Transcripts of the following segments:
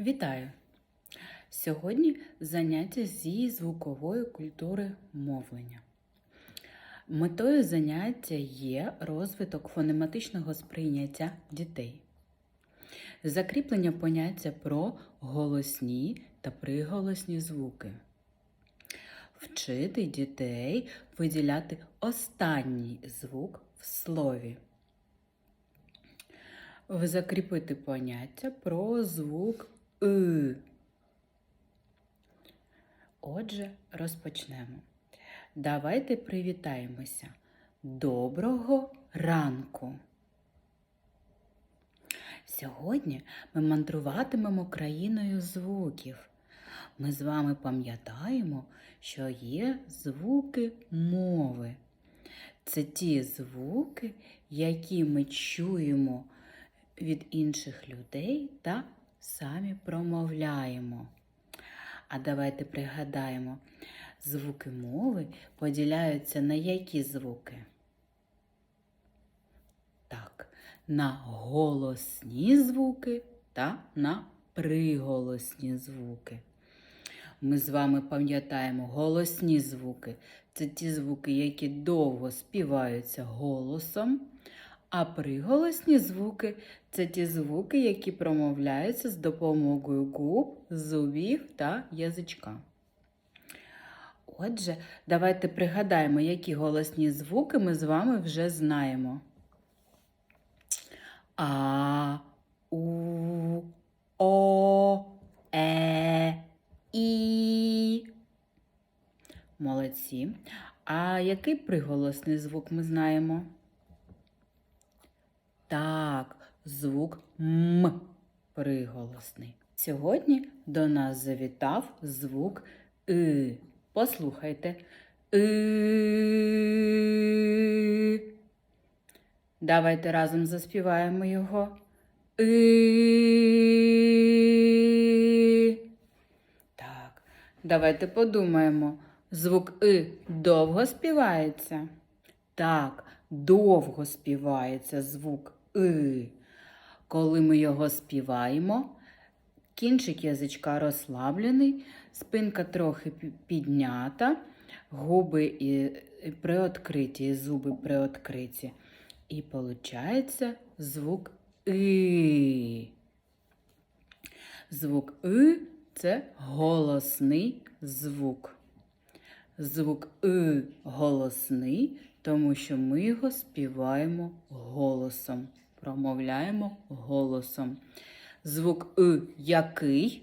Вітаю! Сьогодні заняття зі звукової культури мовлення. Метою заняття є розвиток фонематичного сприйняття дітей, закріплення поняття про голосні та приголосні звуки, вчити дітей виділяти останній звук в слові. Закріпити поняття про звук «и». Отже, розпочнемо. Давайте привітаємося. Доброго ранку! Сьогодні ми мандруватимемо країною звуків. Ми з вами пам'ятаємо, що є звуки мови. Це ті звуки, які ми чуємо від інших людей та самі промовляємо. А давайте пригадаємо, звуки мови поділяються на які звуки? Так, на голосні звуки та на приголосні звуки. Ми з вами пам'ятаємо голосні звуки. Це ті звуки, які довго співаються голосом. А приголосні звуки це ті звуки, які промовляються з допомогою губ, зубів та язичка. Отже, давайте пригадаємо, які голосні звуки ми з вами вже знаємо. А, У, О, Е, І. Молодці. А який приголосний звук ми знаємо? Так, звук М приголосний. Сьогодні до нас завітав звук И. Послухайте. И. Давайте разом заспіваємо його. И. Так, давайте подумаємо. Звук И довго співається? Так, довго співається звук И. Коли ми його співаємо, кінчик язичка розслаблений, спинка трохи піднята, губи і приоткриті, зуби приоткриті. І виходить звук И. Звук И це голосний звук. Звук И голосний, тому що ми його співаємо голосом, промовляємо голосом. Звук И який?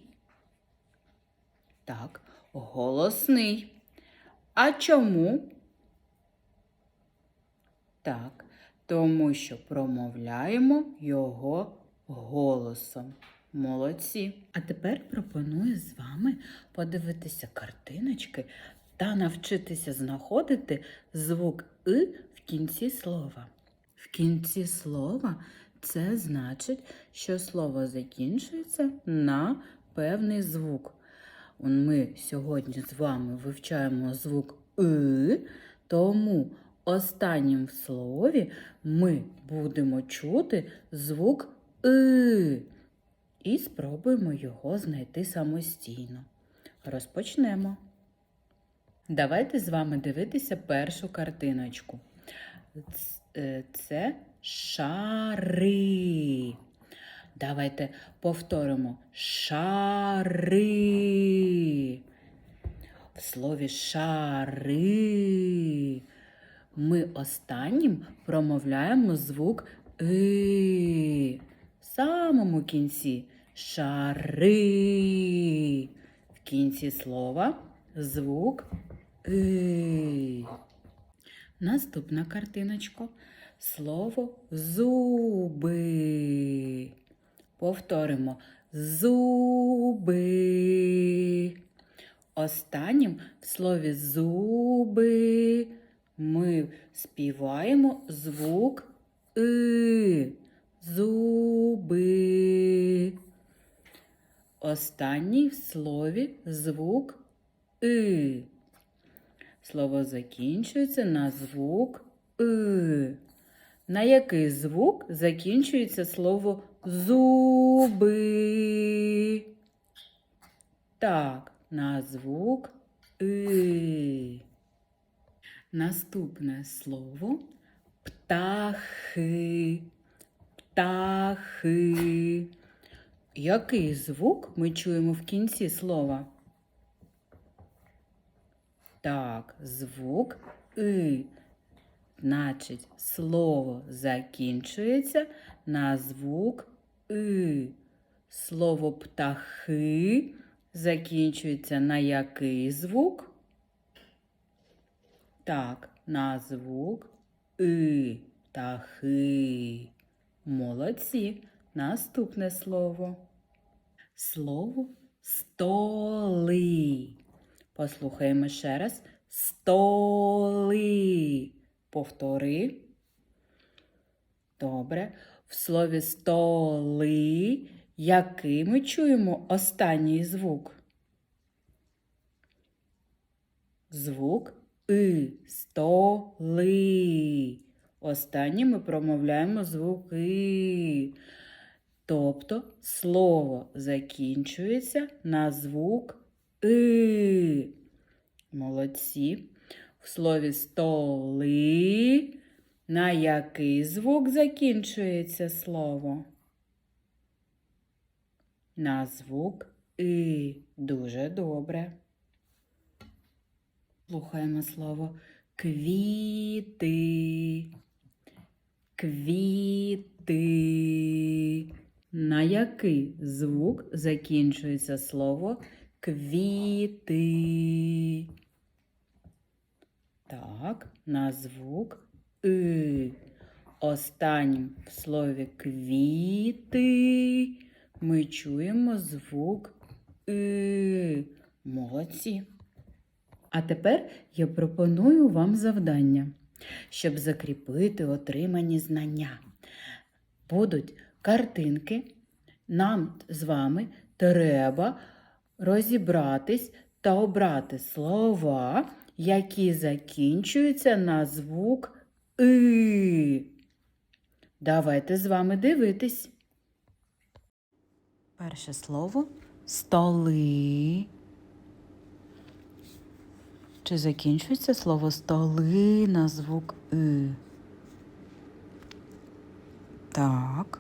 Так, голосний. А чому? Так, тому що промовляємо його голосом. Молодці. А тепер пропоную з вами подивитися картиночки та навчитися знаходити звук И в кінці слова. В кінці слова це значить, що слово закінчується на певний звук. Ми сьогодні з вами вивчаємо звук И, тому останнім в слові ми будемо чути звук И і спробуємо його знайти самостійно. Розпочнемо. Давайте з вами дивитися першу картиночку. Е, Це шари. Давайте повторимо шари. В слові шари ми останнім промовляємо звук и. В самому кінці шари. В кінці слова звук и. Наступна картиночка. Слово зуби. Повторимо зуби. Останнім в слові зуби ми співаємо звук и. Зуби. Останній в слові звук и. Слово закінчується на звук и. На який звук закінчується слово зуби? Так, на звук И. Наступне слово птахи. Птахи. Який звук ми чуємо в кінці слова? Так, звук И. Значить, слово закінчується на звук И. Слово птахи закінчується на який звук? Так, на звук И. Птахи. Молодці. Наступне слово. Слово столи. Послухаємо ще раз. Столи. Повтори. Добре. В слові столи який ми чуємо останній звук? Звук И. Столи. Останнє ми промовляємо звук И. Тобто слово закінчується на звук И. Молодці. В слові столи на який звук закінчується слово? На звук И. Дуже добре. Слухаємо слово квіти. Квіти. На який звук закінчується слово квіти? Так, на звук И. Останнім в слові квіти ми чуємо звук И. Молодці. А тепер я пропоную вам завдання, щоб закріпити отримані знання. Будуть картинки. Нам з вами треба розібратись та обрати слова, які закінчуються на звук И. Давайте з вами дивитись. Перше слово столи. Чи закінчується слово столи на звук И? Так,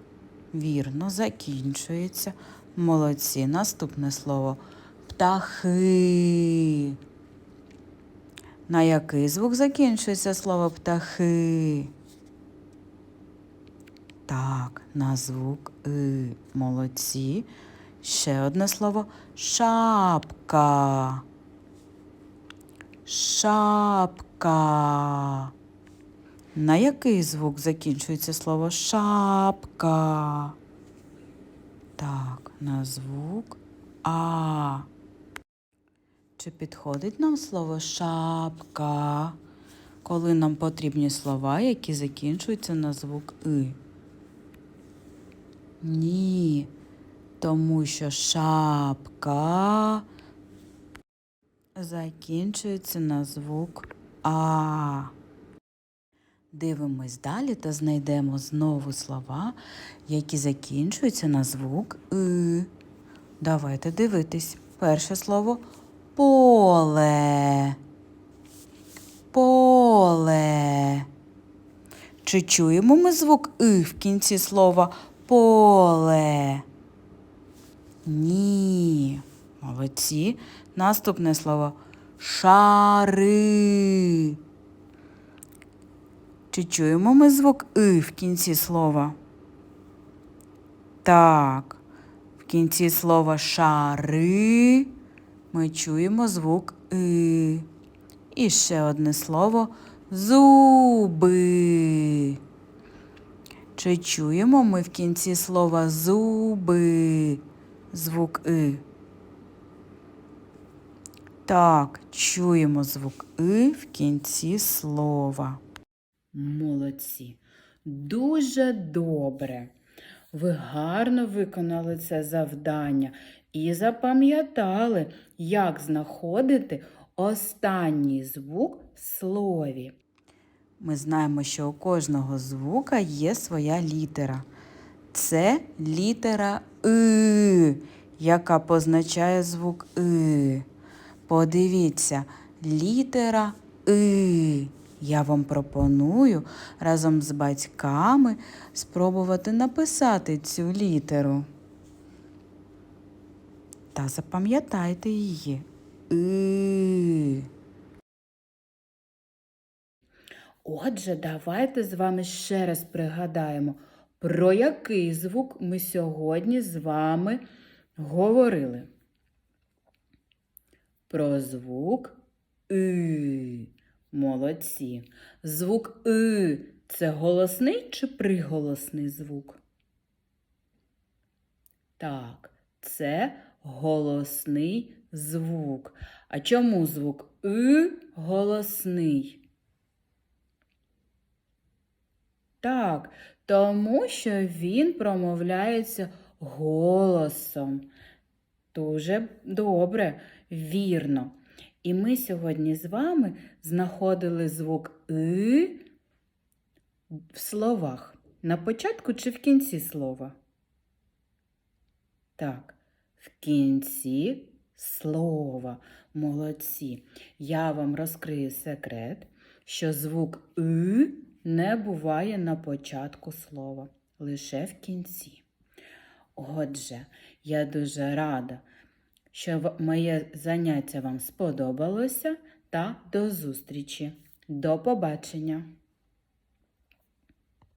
вірно, закінчується. Молодці. Наступне слово птахи. На який звук закінчується слово птахи? Так, на звук И. Молодці. Ще одне слово шапка. Шапка. На який звук закінчується слово шапка? Так, на звук А. Чи підходить нам слово шапка, коли нам потрібні слова, які закінчуються на звук И? Ні, тому що шапка закінчується на звук А. Дивимось далі та знайдемо знову слова, які закінчуються на звук И. Давайте дивитись. Перше слово поле. Поле. Чи чуємо ми звук И в кінці слова поле? Ні. Молодці. Наступне слово шари. Чи чуємо ми звук И в кінці слова? Так. В кінці слова шари ми чуємо звук И. І ще одне слово зуби. Чи чуємо ми в кінці слова зуби звук И? Так, чуємо звук И в кінці слова. Молодці. Дуже добре. Ви гарно виконали це завдання і запам'ятали, як знаходити останній звук в слові. Ми знаємо, що у кожного звука є своя літера. Це літера И, яка позначає звук И. Подивіться, літера И. Я вам пропоную разом з батьками спробувати написати цю літеру. Та запам'ятайте її. Отже, давайте з вами ще раз пригадаємо, про який звук ми сьогодні з вами говорили. Про звук И. Молодці. Звук И це голосний чи приголосний звук? Так, це голосний звук. А чому звук И голосний? Так, тому що він промовляється голосом. Дуже добре, вірно. І ми сьогодні з вами знаходили звук И в словах. На початку чи в кінці слова? Так, в кінці слова. Молодці. Я вам розкрию секрет, що звук И не буває на початку слова, лише в кінці. Отже, я дуже рада, що моє заняття вам сподобалося та до зустрічі. До побачення!